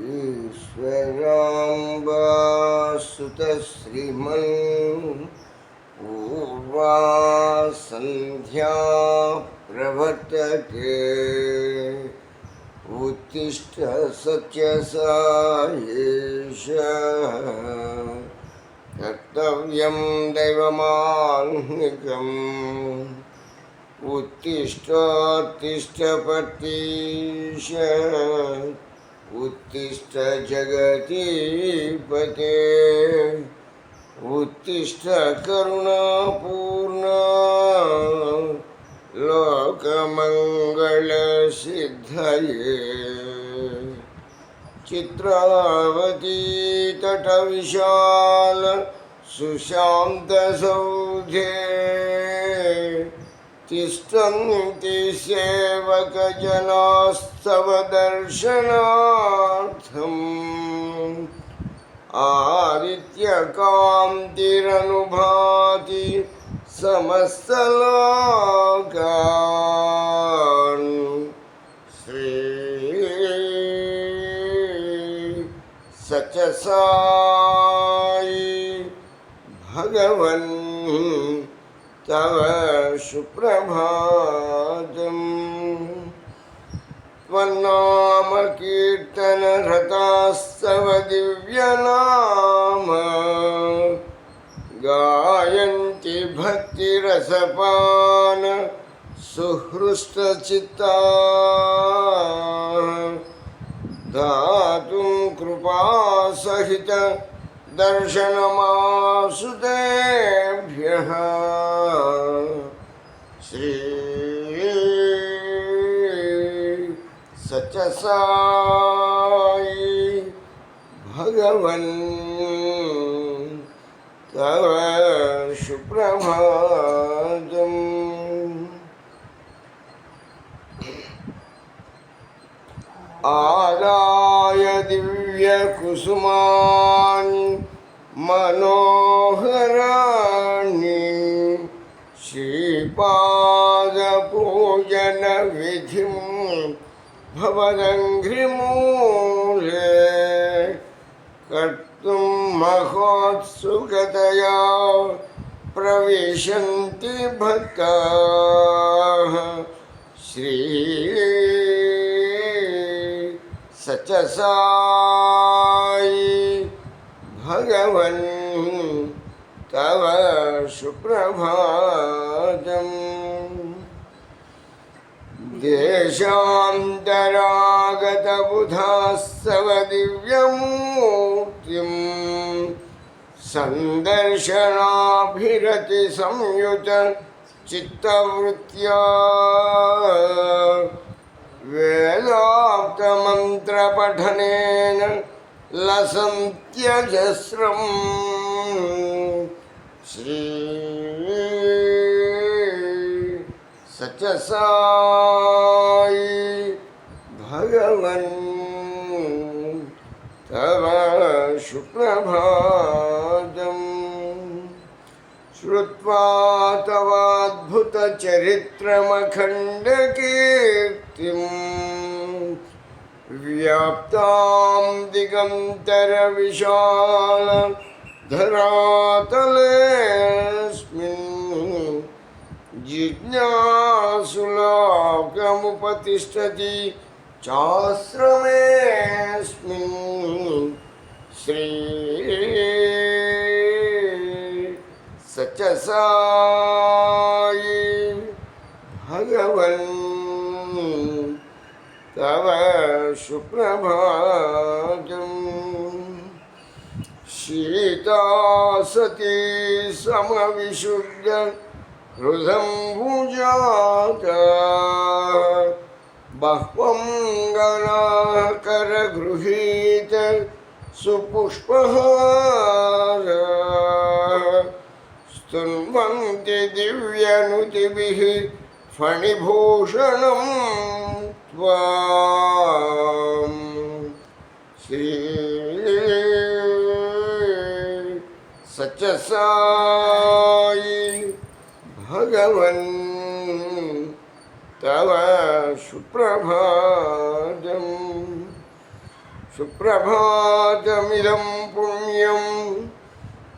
ईश्वराम्बासुतश्रीमन् पूर्वा सन्ध्या प्रवर्तते उत्तिष्ठ सत्यसायेश कर्तव्यं दैवमान्निकम् उत्तिष्ठोत्तिष्ठपतीश उत्तिष्ठ जगतीपते उत्तिष्ठ करुणापूर्णा लोकमङ्गलसिद्धये चित्रावती तटविशाल सुशान्तसौधे तिष्ठन्ति सेवकजनास्तव दर्शनार्थम् आदित्यकान्तिरनुभाति समस्तलोकान्। श्री भगवन् तव सुप्रभातम् त्वन्नाम कीर्तनरतास्तव दिव्यनाम गायन्ति भक्तिरसपान सुहृष्टचित्ता दातुं कृपासहित दर्शनमासुतेभ्यः श्री सचसायि भगवन् तव सुप्रभातम्। आदाय दिव्यकुसुमानि मनोहराणि श्रीपादपूजनविधिं भवदङ्घ्रिमूले कर्तुं महोत्सुकतया प्रविशन्ति भक्ताः श्री सचसायि भगवन् तव सुप्रभातम्। देशान्तरागतबुधास्तव दिव्यमूर्तिम् सन्दर्शनाभिरतिसंयुत चित्तवृत्त्या वेदाप्तमन्त्रपठनेन लसन्त्यजस्रम्। श्री सचसायि भगवन्। तव सुप्रभातम् तवाद्भुतचरित्रमखण्डकीर्तिम् व्याप्तां दिगन्तरविशाल धरातलेऽस्मिन् जिज्ञासुलोकमुपतिष्ठति चाश्रमेऽस्मिन् श्री सचसायि भगवन् तव सुप्रभातम् शीता सती समविशुद्ध हृदं भुजाता बह्वं गणाकरगृहीत सुपुष्पहार स्तुन्वन्ति दिव्यनुतिभिः फणिभूषणं त्वाम्। श्री सचसायि भगवन् तव सुप्रभातम्। सुप्रभातमिदं पुण्यं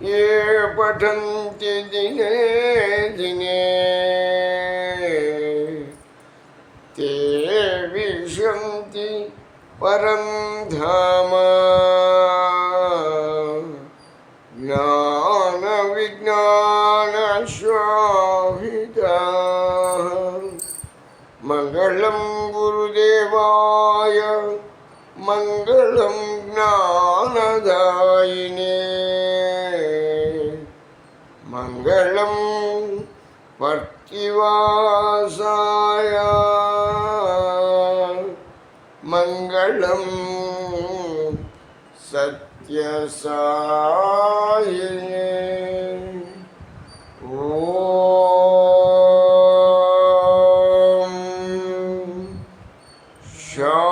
ये पठन्ति दिने दिने। परं धाम। ज्ञान ज्ञानविज्ञानश्वाभिता मङ्गलं गुरुदेवाय मङ्गलं ज्ञानदायिने। मङ्गलं पर्तिवासाय मङ्गलं सत्य ॐ शान्ति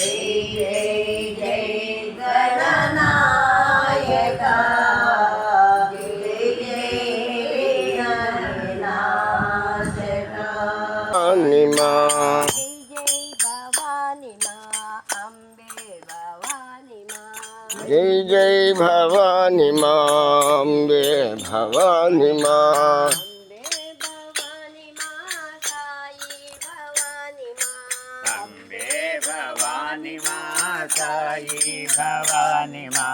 Hey, hey, hey, Gananayaka. Bhabani মাম্বে Bhabani মা ভবানী মা সাই ভবানী মা